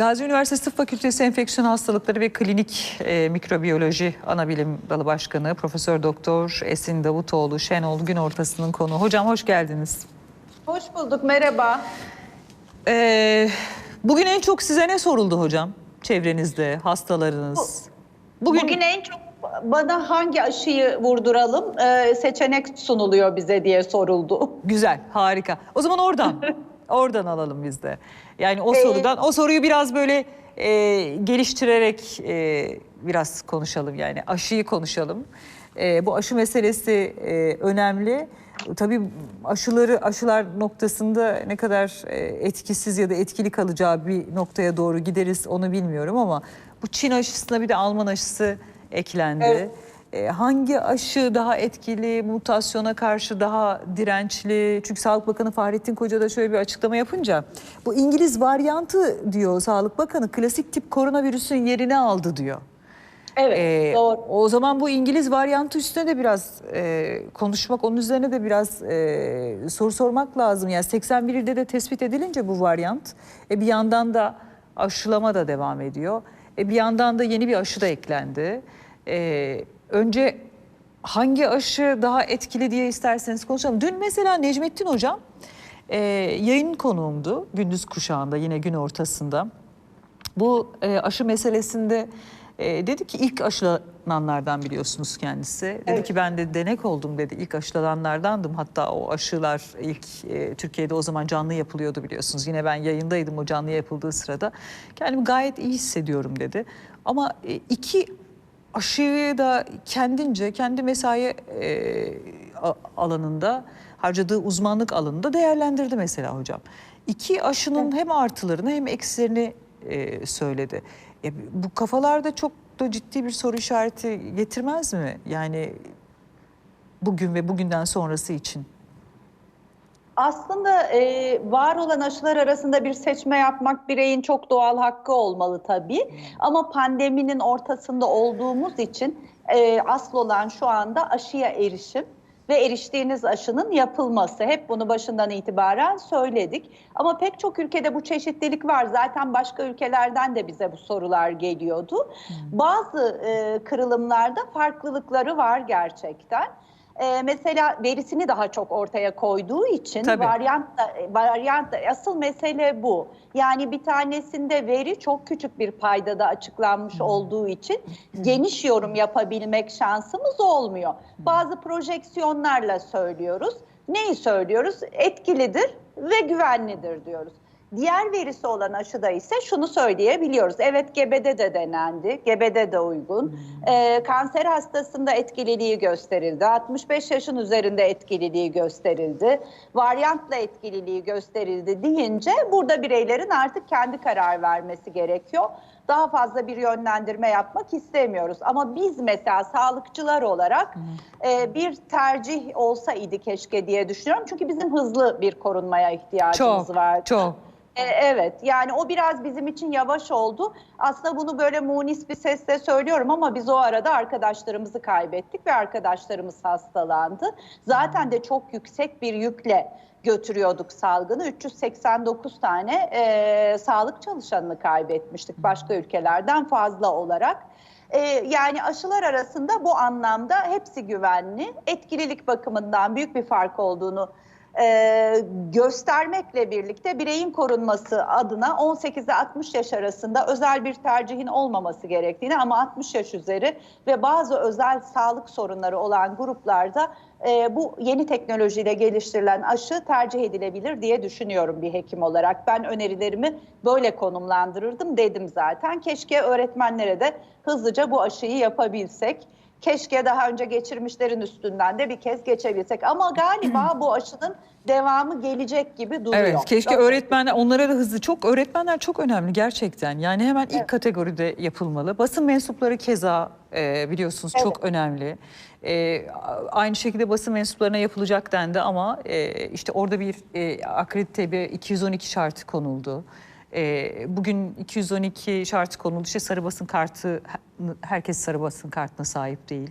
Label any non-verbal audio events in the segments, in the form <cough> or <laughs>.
Gazi Üniversitesi Tıp Fakültesi Enfeksiyon Hastalıkları ve Klinik e, Mikrobiyoloji Anabilim Dalı Başkanı Profesör Doktor Esin Davutoğlu Şenol gün ortasının konu. Hocam hoş geldiniz. Hoş bulduk, merhaba. Ee, bugün en çok size ne soruldu hocam? Çevrenizde, hastalarınız. Bugün, Bugün en çok bana hangi aşıyı vurduralım e, seçenek sunuluyor bize diye soruldu. güzel, harika. O zaman oradan, <laughs> oradan alalım biz de. Yani o Ee, sorudan, o soruyu biraz böyle e, geliştirerek e, biraz konuşalım. Yani aşıyı konuşalım. E, bu aşı meselesi e, önemli. Tabii aşıları aşılar noktasında ne kadar e, etkisiz ya da etkili kalacağı bir noktaya doğru gideriz onu bilmiyorum ama bu Çin aşısına bir de Alman aşısı eklendi. Evet. E, hangi aşı daha etkili, mutasyona karşı daha dirençli? Çünkü Sağlık Bakanı Fahrettin Koca da şöyle bir açıklama yapınca bu İngiliz varyantı diyor Sağlık Bakanı klasik tip koronavirüsün yerini aldı diyor. Evet, Ee, doğru. O zaman bu İngiliz varyantı üstüne de biraz e, konuşmak, onun üzerine de biraz e, soru sormak lazım. Yani 81 ilde de tespit edilince bu varyant, e, bir yandan da aşılama da devam ediyor. E, bir yandan da yeni bir aşı da eklendi. E, önce hangi aşı daha etkili diye isterseniz konuşalım. Dün mesela Necmettin Hocam e, yayın konuğumdu gündüz kuşağında yine gün ortasında. Bu e, aşı meselesinde e, dedi ki ilk aşılananlardan biliyorsunuz kendisi. Dedi Evet. ki ben de denek oldum dedi. İlk aşılananlardandım. Hatta o aşılar ilk e, Türkiye'de o zaman canlı yapılıyordu biliyorsunuz. Yine ben yayındaydım o canlı yapıldığı sırada. Kendimi gayet iyi hissediyorum dedi. Ama e, iki aşıyı da kendince kendi mesai e, alanında harcadığı uzmanlık alanında değerlendirdi mesela hocam. İki aşının hem artılarını hem eksilerini e, söyledi. E, bu kafalarda çok da ciddi bir soru işareti getirmez mi? Yani bugün ve bugünden sonrası için. Aslında e, var olan aşılar arasında bir seçme yapmak bireyin çok doğal hakkı olmalı tabii. Ama pandeminin ortasında olduğumuz için e, asıl olan şu anda aşıya erişim ve eriştiğiniz aşının yapılması. Hep bunu başından itibaren söyledik. Ama pek çok ülkede bu çeşitlilik var. Zaten başka ülkelerden de bize bu sorular geliyordu. Bazı e, kırılımlarda farklılıkları var gerçekten. Ee, mesela verisini daha çok ortaya koyduğu için Tabii. varyant asıl mesele bu. Yani bir tanesinde veri çok küçük bir paydada açıklanmış olduğu için geniş yorum yapabilmek şansımız olmuyor. Bazı projeksiyonlarla söylüyoruz. Neyi söylüyoruz? Etkilidir ve güvenlidir diyoruz. Diğer verisi olan aşıda ise şunu söyleyebiliyoruz. Evet gebede de denendi, gebede de uygun. Ee, kanser hastasında etkililiği gösterildi. 65 yaşın üzerinde etkililiği gösterildi. Varyantla etkililiği gösterildi deyince burada bireylerin artık kendi karar vermesi gerekiyor. Daha fazla bir yönlendirme yapmak istemiyoruz. Ama biz mesela sağlıkçılar olarak e, bir tercih olsa idi keşke diye düşünüyorum. Çünkü bizim hızlı bir korunmaya ihtiyacımız Çok, var. çok. E, Evet yani o biraz bizim için yavaş oldu. Aslında bunu böyle munis bir sesle söylüyorum ama biz o arada arkadaşlarımızı kaybettik ve arkadaşlarımız hastalandı. Zaten de çok yüksek bir yükle götürüyorduk salgını. 389 tane e, sağlık çalışanını kaybetmiştik başka ülkelerden fazla olarak. E, yani aşılar arasında bu anlamda hepsi güvenli. Etkililik bakımından büyük bir fark olduğunu e, göstermekle birlikte bireyin korunması adına 18 ile 60 yaş arasında özel bir tercihin olmaması gerektiğini ama 60 yaş üzeri ve bazı özel sağlık sorunları olan gruplarda e, bu yeni teknolojiyle geliştirilen aşı tercih edilebilir diye düşünüyorum bir hekim olarak. Ben önerilerimi böyle konumlandırırdım dedim zaten. Keşke öğretmenlere de hızlıca bu aşıyı yapabilsek. Keşke daha önce geçirmişlerin üstünden de bir kez geçebilsek. Ama galiba <clears throat> bu aşının devamı gelecek gibi duruyor. Evet keşke Öyle. öğretmenler onlara da hızlı çok öğretmenler çok önemli gerçekten. Yani hemen ilk Evet. kategoride yapılmalı. Basın mensupları keza e, biliyorsunuz çok önemli. E, aynı şekilde basın mensuplarına yapılacak dendi ama e, işte orada bir e, akredite bir 212 şartı konuldu. E, bugün 212 şartı konuldu. İşte sarı basın kartı herkes sarı basın kartına sahip değil.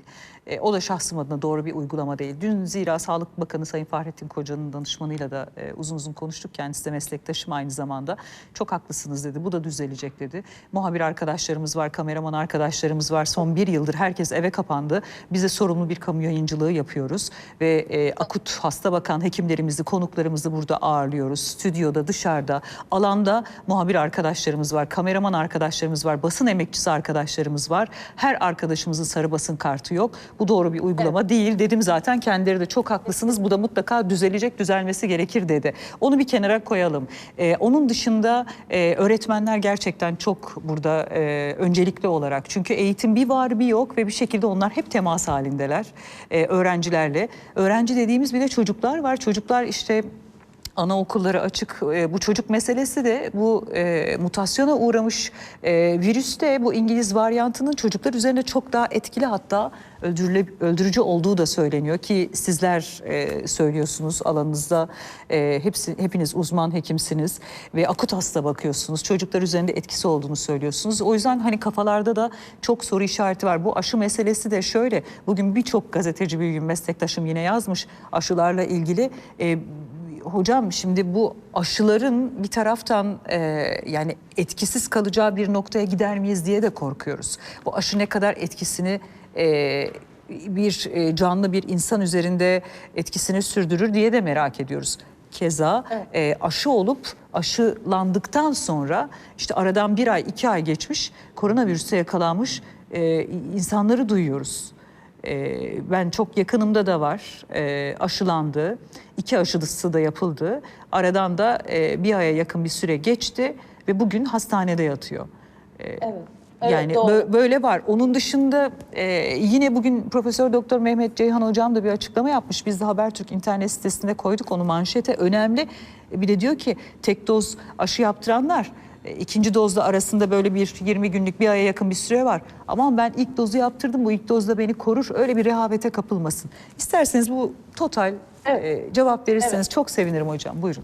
E, o da şahsım adına doğru bir uygulama değil. Dün zira Sağlık Bakanı Sayın Fahrettin Koca'nın danışmanıyla da e, uzun uzun konuştuk. Kendisi de meslektaşım aynı zamanda. Çok haklısınız dedi. Bu da düzelecek dedi. Muhabir arkadaşlarımız var, kameraman arkadaşlarımız var. Son bir yıldır herkes eve kapandı. Bize sorumlu bir kamu yayıncılığı yapıyoruz. Ve e, akut hasta bakan hekimlerimizi, konuklarımızı burada ağırlıyoruz. Stüdyoda, dışarıda, alanda muhabir arkadaşlarımız var, kameraman arkadaşlarımız var, basın emekçisi arkadaşlarımız var. Her arkadaşımızın sarı basın kartı yok. Bu doğru bir uygulama değil. Dedim zaten kendileri de çok haklısınız. Bu da mutlaka düzelecek, düzelmesi gerekir dedi. Onu bir kenara koyalım. Ee, onun dışında e, öğretmenler gerçekten çok burada e, öncelikli olarak. Çünkü eğitim bir var bir yok ve bir şekilde onlar hep temas halindeler e, öğrencilerle. Öğrenci dediğimiz bir de çocuklar var. Çocuklar işte anaokulları açık. E, bu çocuk meselesi de bu e, mutasyona uğramış e, virüs de bu İngiliz varyantının çocuklar üzerinde çok daha etkili hatta öldürüle, öldürücü olduğu da söyleniyor ki sizler e, söylüyorsunuz alanınızda e, hepsi hepiniz uzman hekimsiniz ve akut hasta bakıyorsunuz. Çocuklar üzerinde etkisi olduğunu söylüyorsunuz. O yüzden hani kafalarda da çok soru işareti var. Bu aşı meselesi de şöyle. Bugün birçok gazeteci gün meslektaşım yine yazmış aşılarla ilgili e, hocam şimdi bu aşıların bir taraftan e, yani etkisiz kalacağı bir noktaya gider miyiz diye de korkuyoruz. Bu aşı ne kadar etkisini e, bir e, canlı bir insan üzerinde etkisini sürdürür diye de merak ediyoruz. Keza e, aşı olup aşılandıktan sonra işte aradan bir ay iki ay geçmiş koronavirüse yakalanmış e, insanları duyuyoruz. Ee, ben çok yakınımda da var ee, aşılandı. iki aşısı da yapıldı. Aradan da e, bir aya yakın bir süre geçti ve bugün hastanede yatıyor. Evet. Evet, yani doğru. bö- böyle var. Onun dışında e, yine bugün Profesör Doktor Mehmet Ceyhan hocam da bir açıklama yapmış. Biz de Habertürk internet sitesinde koyduk onu manşete. Önemli. Bir de diyor ki tek doz aşı yaptıranlar ikinci dozla arasında böyle bir 20 günlük bir aya yakın bir süre var. Aman ben ilk dozu yaptırdım bu ilk dozda beni korur. Öyle bir rehavete kapılmasın. İsterseniz bu total Evet. e, cevap verirseniz Evet. çok sevinirim hocam. Buyurun.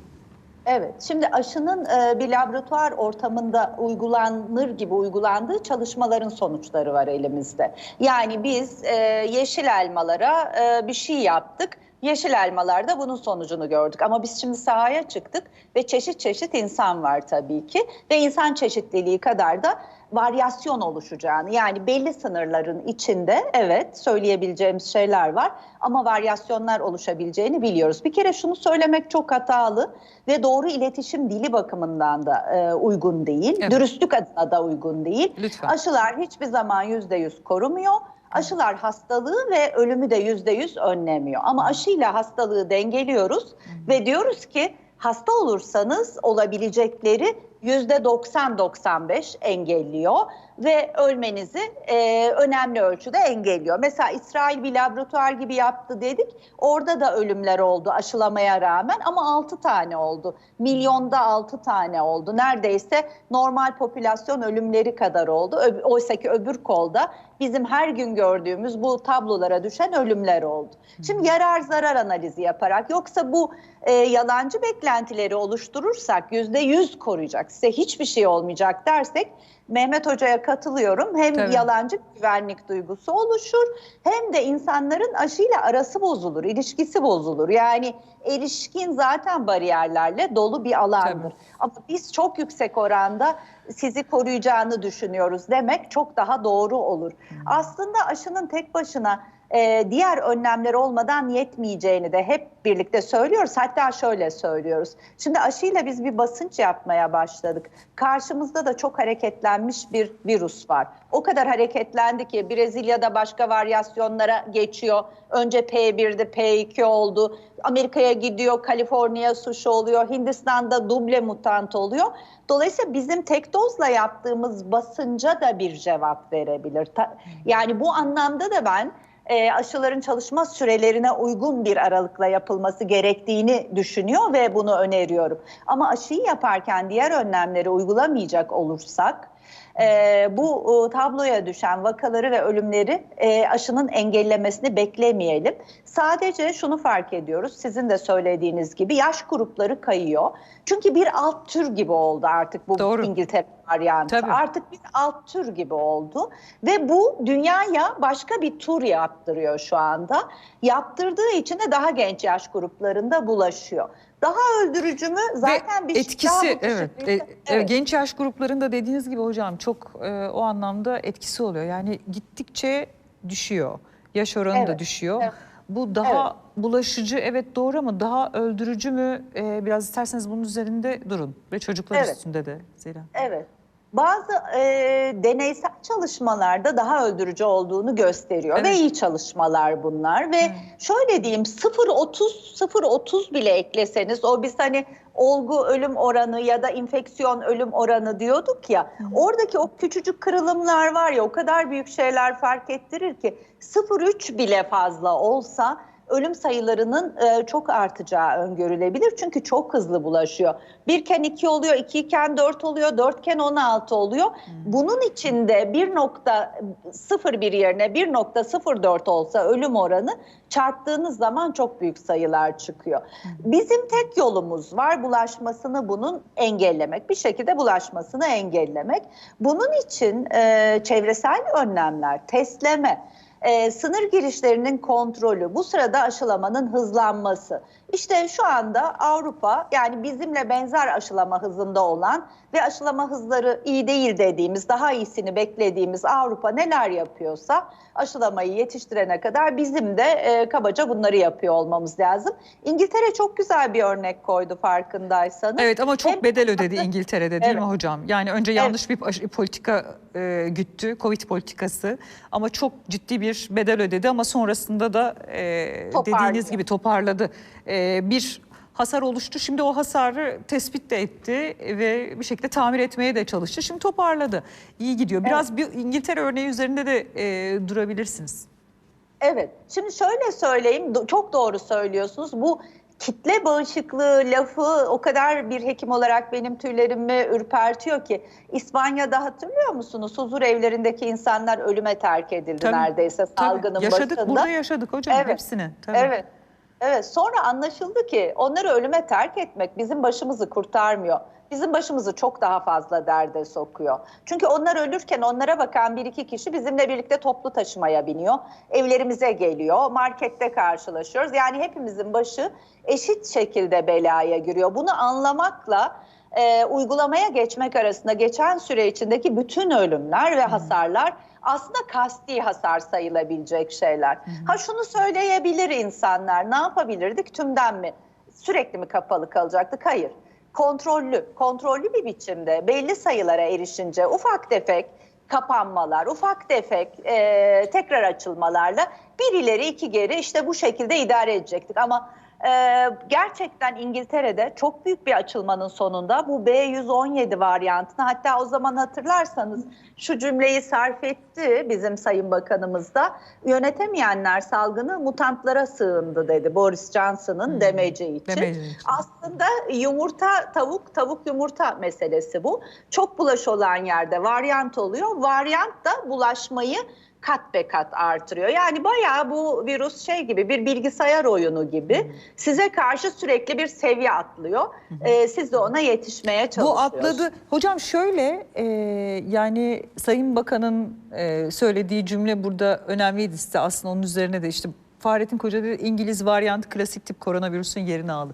Evet, şimdi aşının e, bir laboratuvar ortamında uygulanır gibi uygulandığı çalışmaların sonuçları var elimizde. Yani biz e, yeşil elmalara e, bir şey yaptık. Yeşil elmalarda bunun sonucunu gördük. Ama biz şimdi sahaya çıktık ve çeşit çeşit insan var tabii ki. Ve insan çeşitliliği kadar da varyasyon oluşacağını yani belli sınırların içinde evet söyleyebileceğimiz şeyler var ama varyasyonlar oluşabileceğini biliyoruz. Bir kere şunu söylemek çok hatalı ve doğru iletişim dili bakımından da e, uygun değil. Evet. Dürüstlük adına da uygun değil. Lütfen. Aşılar hiçbir zaman yüzde yüz korumuyor. Aşılar hastalığı ve ölümü de yüzde yüz önlemiyor. Ama aşıyla hastalığı dengeliyoruz ve diyoruz ki hasta olursanız olabilecekleri yüzde 90-95 engelliyor ve ölmenizi e, önemli ölçüde engelliyor. Mesela İsrail bir laboratuvar gibi yaptı dedik. Orada da ölümler oldu aşılamaya rağmen ama 6 tane oldu. Milyonda 6 tane oldu. Neredeyse normal popülasyon ölümleri kadar oldu. Ö- Oysa ki öbür kolda bizim her gün gördüğümüz bu tablolara düşen ölümler oldu. Şimdi yarar zarar analizi yaparak yoksa bu e, yalancı beklentileri oluşturursak yüzde yüz koruyacak size hiçbir şey olmayacak dersek Mehmet Hoca'ya katılıyorum. Hem Tabii. yalancı güvenlik duygusu oluşur hem de insanların aşıyla arası bozulur, ilişkisi bozulur. Yani erişkin zaten bariyerlerle dolu bir alandır. Tabii. Ama biz çok yüksek oranda sizi koruyacağını düşünüyoruz demek çok daha doğru olur. Aslında aşının tek başına e, diğer önlemler olmadan yetmeyeceğini de hep birlikte söylüyoruz. Hatta şöyle söylüyoruz. Şimdi aşıyla biz bir basınç yapmaya başladık. Karşımızda da çok hareketlenmiş bir virüs var. O kadar hareketlendi ki Brezilya'da başka varyasyonlara geçiyor. Önce P1'di P2 oldu. Amerika'ya gidiyor, Kaliforniya suçu oluyor. Hindistan'da duble mutant oluyor. Dolayısıyla bizim tek dozla yaptığımız basınca da bir cevap verebilir. Yani bu anlamda da ben e, aşıların çalışma sürelerine uygun bir aralıkla yapılması gerektiğini düşünüyor ve bunu öneriyorum. Ama aşıyı yaparken diğer önlemleri uygulamayacak olursak e, bu e, tabloya düşen vakaları ve ölümleri e, aşının engellemesini beklemeyelim. Sadece şunu fark ediyoruz, sizin de söylediğiniz gibi yaş grupları kayıyor. Çünkü bir alt tür gibi oldu artık bu Doğru. İngiltere varyantı. Tabii. Artık bir alt tür gibi oldu ve bu dünyaya başka bir tur yaptırıyor şu anda. Yaptırdığı için de daha genç yaş gruplarında bulaşıyor. Daha öldürücü mü? Zaten Ve bir etkisi daha evet, küçük e, bir- e, evet. genç yaş gruplarında dediğiniz gibi hocam çok e, o anlamda etkisi oluyor. Yani gittikçe düşüyor. Yaş oranı da Evet, düşüyor. evet. Bu daha bulaşıcı evet doğru ama daha öldürücü mü? E, biraz isterseniz bunun üzerinde durun ve çocuklar Evet. üstünde de Zira. Evet. Bazı e, deneysel çalışmalarda daha öldürücü olduğunu gösteriyor ve Evet. iyi çalışmalar bunlar ve şöyle diyeyim 0.30 0.30 bile ekleseniz o biz hani olgu ölüm oranı ya da infeksiyon ölüm oranı diyorduk ya oradaki o küçücük kırılımlar var ya o kadar büyük şeyler fark ettirir ki 0.3 bile fazla olsa ölüm sayılarının e, çok artacağı öngörülebilir. Çünkü çok hızlı bulaşıyor. Birken 2 oluyor, 2 iken 4 oluyor, 4 iken 16 oluyor. Bunun içinde 1.01 yerine 1.04 olsa ölüm oranı çarptığınız zaman çok büyük sayılar çıkıyor. Bizim tek yolumuz var bulaşmasını bunun engellemek. Bir şekilde bulaşmasını engellemek. Bunun için e, çevresel önlemler, testleme, e, sınır girişlerinin kontrolü, bu sırada aşılamanın hızlanması. İşte şu anda Avrupa yani bizimle benzer aşılama hızında olan ve aşılama hızları iyi değil dediğimiz, daha iyisini beklediğimiz Avrupa neler yapıyorsa aşılamayı yetiştirene kadar bizim de e, kabaca bunları yapıyor olmamız lazım. İngiltere çok güzel bir örnek koydu farkındaysanız. Evet ama çok Hem- bedel ödedi İngiltere'de değil mi Evet. hocam? Yani önce yanlış bir aşı- politika e, güttü, Covid politikası ama çok ciddi bir bedel ödedi ama sonrasında da e, dediğiniz gibi toparladı. E, bir hasar oluştu. Şimdi o hasarı tespit de etti ve bir şekilde tamir etmeye de çalıştı. Şimdi toparladı. İyi gidiyor. Biraz bir İngiltere örneği üzerinde de e, durabilirsiniz. Evet. Şimdi şöyle söyleyeyim. Çok doğru söylüyorsunuz. Bu kitle bağışıklığı lafı o kadar bir hekim olarak benim tüylerimi ürpertiyor ki İspanya'da hatırlıyor musunuz? Huzur evlerindeki insanlar ölüme terk edildi Tabii, neredeyse Tabii, salgının yaşadık, başında. burada yaşadık hocam Evet, hepsini. Tabii. Evet. Evet. Sonra anlaşıldı ki onları ölüme terk etmek bizim başımızı kurtarmıyor. Bizim başımızı çok daha fazla derde sokuyor. Çünkü onlar ölürken onlara bakan bir iki kişi bizimle birlikte toplu taşımaya biniyor. Evlerimize geliyor, markette karşılaşıyoruz. Yani hepimizin başı eşit şekilde belaya giriyor. Bunu anlamakla e, uygulamaya geçmek arasında geçen süre içindeki bütün ölümler ve hasarlar aslında kasti hasar sayılabilecek şeyler. Ha şunu söyleyebilir insanlar, ne yapabilirdik tümden mi? Sürekli mi kapalı kalacaktık? Hayır. Kontrollü, kontrollü bir biçimde belli sayılara erişince ufak tefek kapanmalar, ufak tefek e, tekrar açılmalarla bir ileri iki geri işte bu şekilde idare edecektik. Ama e, gerçekten İngiltere'de çok büyük bir açılmanın sonunda bu B117 varyantını hatta o zaman hatırlarsanız şu cümleyi sarf etti bizim Sayın Bakanımız da yönetemeyenler salgını mutantlara sığındı dedi Boris Johnson'ın demeci için. Demeci için. Aslında yumurta tavuk tavuk yumurta meselesi bu. Çok bulaş olan yerde varyant oluyor. Varyant da bulaşmayı kat be kat artırıyor. Yani bayağı bu virüs şey gibi bir bilgisayar oyunu gibi size karşı sürekli bir seviye atlıyor. Ee, siz de ona yetişmeye Bu çalışıyorsunuz. atladı. Hocam şöyle e, yani Sayın Bakan'ın e, söylediği cümle burada önemliydi size aslında onun üzerine de işte Fahrettin Koca dedi İngiliz varyantı klasik tip koronavirüsün yerini aldı.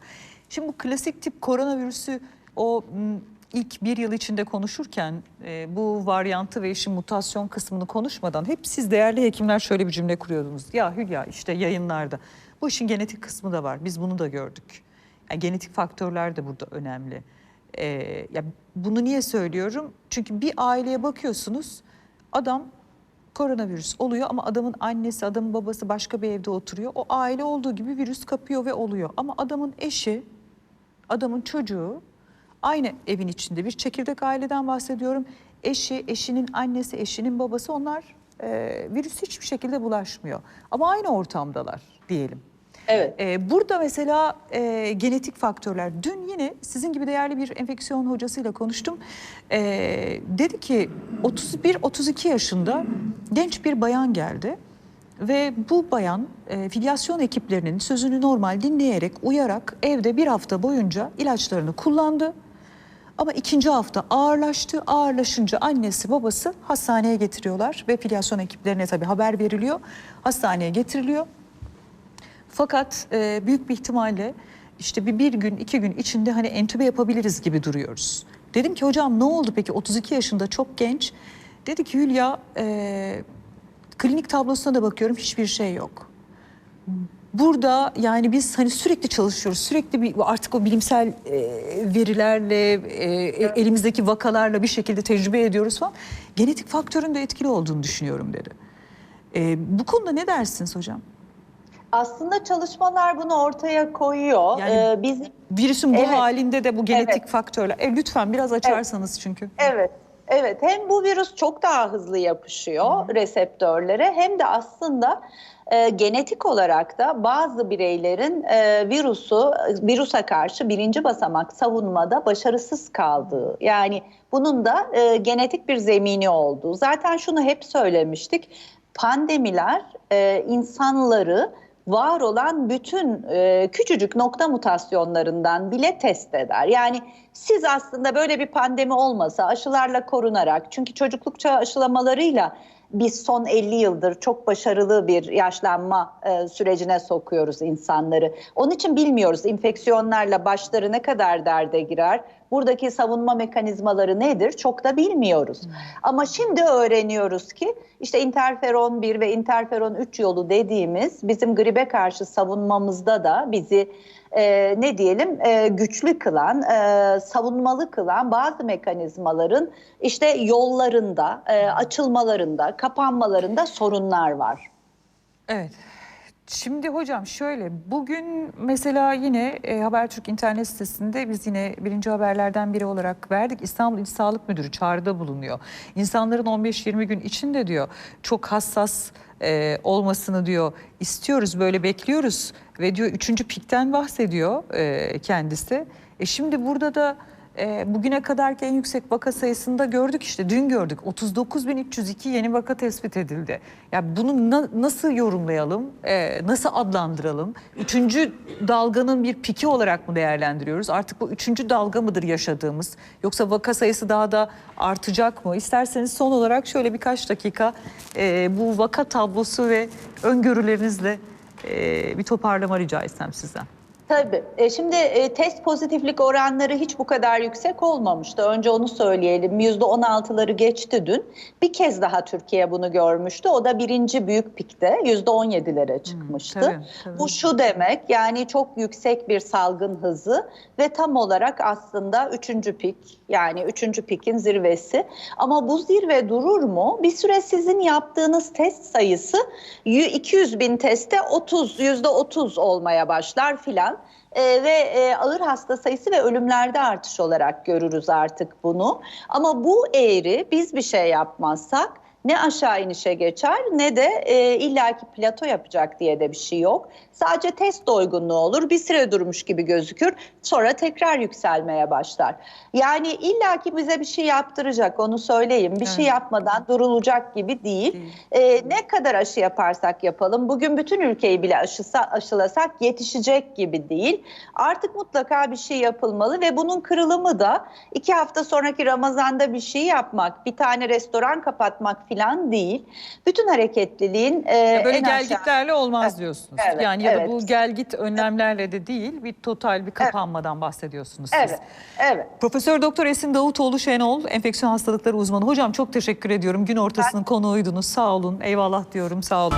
Şimdi bu klasik tip koronavirüsü o m, ilk bir yıl içinde konuşurken e, bu varyantı ve işin mutasyon kısmını konuşmadan hep siz değerli hekimler şöyle bir cümle kuruyordunuz. Ya Hülya işte yayınlarda bu işin genetik kısmı da var biz bunu da gördük. Yani genetik faktörler de burada önemli. Ee, ya bunu niye söylüyorum? Çünkü bir aileye bakıyorsunuz adam koronavirüs oluyor ama adamın annesi, adamın babası başka bir evde oturuyor. O aile olduğu gibi virüs kapıyor ve oluyor. Ama adamın eşi, adamın çocuğu aynı evin içinde bir çekirdek aileden bahsediyorum. Eşi, eşinin annesi, eşinin babası onlar e, virüs hiçbir şekilde bulaşmıyor. Ama aynı ortamdalar diyelim. Evet. Ee, burada mesela e, genetik faktörler. Dün yine sizin gibi değerli bir enfeksiyon hocasıyla konuştum. Ee, dedi ki 31-32 yaşında genç bir bayan geldi. Ve bu bayan e, filyasyon ekiplerinin sözünü normal dinleyerek, uyarak evde bir hafta boyunca ilaçlarını kullandı. Ama ikinci hafta ağırlaştı. Ağırlaşınca annesi babası hastaneye getiriyorlar ve filyasyon ekiplerine tabii haber veriliyor. Hastaneye getiriliyor. Fakat e, büyük bir ihtimalle işte bir, bir gün iki gün içinde hani entübe yapabiliriz gibi duruyoruz. Dedim ki hocam ne oldu peki 32 yaşında çok genç. Dedi ki Hülya e, klinik tablosuna da bakıyorum hiçbir şey yok. Burada yani biz hani sürekli çalışıyoruz. Sürekli bir artık o bilimsel e, verilerle, e, elimizdeki vakalarla bir şekilde tecrübe ediyoruz falan. Genetik faktörün de etkili olduğunu düşünüyorum dedi. E, bu konuda ne dersiniz hocam? Aslında çalışmalar bunu ortaya koyuyor. Yani- Ee, bizim Virüsün bu Evet. halinde de bu genetik Evet. faktörler. E, lütfen biraz açarsanız çünkü. Evet. Evet hem bu virüs çok daha hızlı yapışıyor reseptörlere hem de aslında e, genetik olarak da bazı bireylerin e, virüsü virüse karşı birinci basamak savunmada başarısız kaldığı yani bunun da e, genetik bir zemini olduğu. Zaten şunu hep söylemiştik. Pandemiler e, insanları var olan bütün e, küçücük nokta mutasyonlarından bile test eder. Yani siz aslında böyle bir pandemi olmasa aşılarla korunarak çünkü çocukluk çağı aşılamalarıyla biz son 50 yıldır çok başarılı bir yaşlanma e, sürecine sokuyoruz insanları. Onun için bilmiyoruz enfeksiyonlarla başları ne kadar derde girer. Buradaki savunma mekanizmaları nedir çok da bilmiyoruz. Ama şimdi öğreniyoruz ki işte interferon 1 ve interferon 3 yolu dediğimiz bizim gribe karşı savunmamızda da bizi e, ne diyelim e, güçlü kılan, e, savunmalı kılan bazı mekanizmaların işte yollarında, e, açılmalarında, kapanmalarında sorunlar var. Evet. Şimdi hocam şöyle bugün mesela yine e, Habertürk internet sitesinde biz yine birinci haberlerden biri olarak verdik. İstanbul İl Sağlık Müdürü çağrıda bulunuyor. İnsanların 15-20 gün içinde diyor çok hassas e, olmasını diyor istiyoruz böyle bekliyoruz ve diyor üçüncü pikten bahsediyor e, kendisi. E şimdi burada da e, bugüne kadarki en yüksek vaka sayısında gördük işte dün gördük 39.302 yeni vaka tespit edildi. Ya bunu na- nasıl yorumlayalım, e, nasıl adlandıralım? Üçüncü dalganın bir piki olarak mı değerlendiriyoruz? Artık bu üçüncü dalga mıdır yaşadığımız? Yoksa vaka sayısı daha da artacak mı? İsterseniz son olarak şöyle birkaç dakika e, bu vaka tablosu ve öngörülerinizle e, bir toparlama rica etsem sizden. Tabii. E, şimdi e, test pozitiflik oranları hiç bu kadar yüksek olmamıştı. Önce onu söyleyelim. %16'ları geçti dün. Bir kez daha Türkiye bunu görmüştü. O da birinci büyük pikte %17'lere çıkmıştı. tabii, tabii. Bu şu demek yani çok yüksek bir salgın hızı ve tam olarak aslında üçüncü pik yani üçüncü pikin zirvesi. Ama bu zirve durur mu? Bir süre sizin yaptığınız test sayısı y- 200 bin teste 30 yüzde 30 olmaya başlar filan. Ee, ve e, ağır hasta sayısı ve ölümlerde artış olarak görürüz artık bunu. Ama bu eğri biz bir şey yapmazsak ne aşağı inişe geçer ne de e, illaki plato yapacak diye de bir şey yok. Sadece test doygunluğu olur. Bir süre durmuş gibi gözükür. Sonra tekrar yükselmeye başlar. Yani illaki bize bir şey yaptıracak onu söyleyeyim. Bir şey yapmadan durulacak gibi değil. Değil. E, ne kadar aşı yaparsak yapalım. Bugün bütün ülkeyi bile aşısa, aşılasak yetişecek gibi değil. Artık mutlaka bir şey yapılmalı ve bunun kırılımı da iki hafta sonraki Ramazan'da bir şey yapmak, bir tane restoran kapatmak falan değil. Bütün hareketliliğin e, Ya böyle en gel aşağı... olmaz diyorsunuz. Evet, yani ya da evet. bu gel git önlemlerle de değil bir total bir kapanmadan bahsediyorsunuz siz. Evet, evet. Profesör Doktor Esin Davutoğlu Şenol, enfeksiyon hastalıkları uzmanı. Hocam çok teşekkür ediyorum. Gün ortasının konuğuydunuz. Sağ olun. Eyvallah diyorum. Sağ olun.